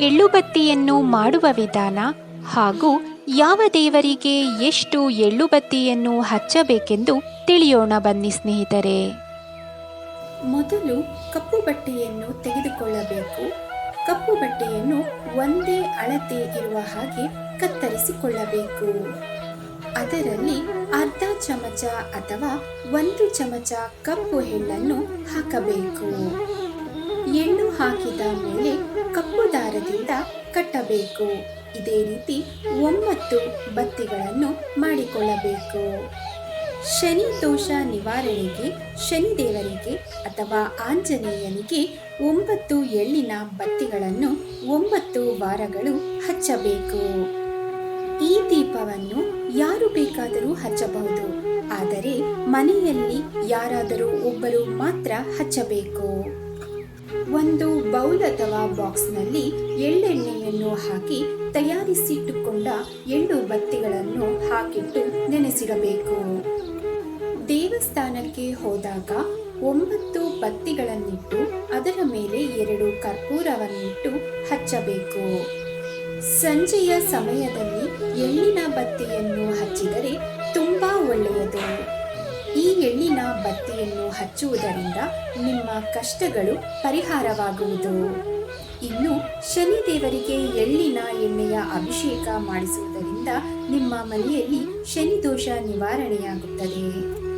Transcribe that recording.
ಎಳ್ಳುಬತ್ತಿಯನ್ನು ಮಾಡುವ ವಿಧಾನ ಹಾಗೂ ಯಾವ ದೇವರಿಗೆ ಎಷ್ಟು ಎಳ್ಳುಬತ್ತಿಯನ್ನು ಹಚ್ಚಬೇಕೆಂದು ತಿಳಿಯೋಣ ಬನ್ನಿ ಸ್ನೇಹಿತರೆ. ಮೊದಲು ಕಪ್ಪು ಬಟ್ಟೆಯನ್ನು ತೆಗೆದುಕೊಳ್ಳಬೇಕು. ಕಪ್ಪು ಬಟ್ಟೆಯನ್ನು ಒಂದೇ ಅಳತೆ ಇರುವ ಹಾಗೆ ಕತ್ತರಿಸಿಕೊಳ್ಳಬೇಕು. ಅದರಲ್ಲಿ ಅರ್ಧ ಚಮಚ ಅಥವಾ ಒಂದು ಚಮಚ ಕಪ್ಪು ಎಳ್ಳನ್ನು ಹಾಕಬೇಕು. ಹಾಕಿದ ಮೇಲೆ ಕಪ್ಪು ದಾರದಿಂದ ಕಟ್ಟಬೇಕು. ಇದೇ ರೀತಿ ಒಂಬತ್ತು ಬತ್ತಿಗಳನ್ನು ಮಾಡಿಕೊಳ್ಳಬೇಕು. ಶನಿ ದೋಷ ನಿವಾರಣೆಗೆ ಶನಿದೇವರಿಗೆ ಅಥವಾ ಆಂಜನೇಯನಿಗೆ ಒಂಬತ್ತು ಎಳ್ಳಿನ ಬತ್ತಿಗಳನ್ನು ಒಂಬತ್ತು ವಾರಗಳು ಹಚ್ಚಬೇಕು. ಈ ದೀಪವನ್ನು ಯಾರು ಬೇಕಾದರೂ ಹಚ್ಚಬಹುದು. ಆದರೆ ಮನೆಯಲ್ಲಿ ಯಾರಾದರೂ ಒಬ್ಬರು ಮಾತ್ರ ಹಚ್ಚಬೇಕು. ಒಂದು ಬೌಲ್ ಅಥವಾ ಬಾಕ್ಸ್ನಲ್ಲಿ ಎಳ್ಳೆಣ್ಣೆಯನ್ನು ಹಾಕಿ ತಯಾರಿಸಿಟ್ಟುಕೊಂಡ ಎಳ್ಳು ಬತ್ತಿಗಳನ್ನು ಹಾಕಿಟ್ಟು ನೆನೆಸಿಡಬೇಕು. ದೇವಸ್ಥಾನಕ್ಕೆ ಹೋದಾಗ ಒಂಬತ್ತು ಬತ್ತಿಗಳನ್ನಿಟ್ಟು ಅದರ ಮೇಲೆ ಎರಡು ಕರ್ಪೂರವನ್ನಿಟ್ಟು ಹಚ್ಚಬೇಕು. ಸಂಜೆಯ ಸಮಯದಲ್ಲಿ ಎಳ್ಳಿನ ಬತ್ತಿಯನ್ನು ಹಚ್ಚಿದರೆ ಬತ್ತಿಯನ್ನು ಹಚ್ಚುವುದರಿಂದ ನಿಮ್ಮ ಕಷ್ಟಗಳು ಪರಿಹಾರವಾಗುವುದು. ಇನ್ನು ಶನಿದೇವರಿಗೆ ಎಳ್ಳಿನ ಎಣ್ಣೆಯ ಅಭಿಷೇಕ ಮಾಡಿಸುವುದರಿಂದ ನಿಮ್ಮ ಮನೆಯಲ್ಲಿ ಶನಿ ದೋಷ ನಿವಾರಣೆಯಾಗುತ್ತದೆ.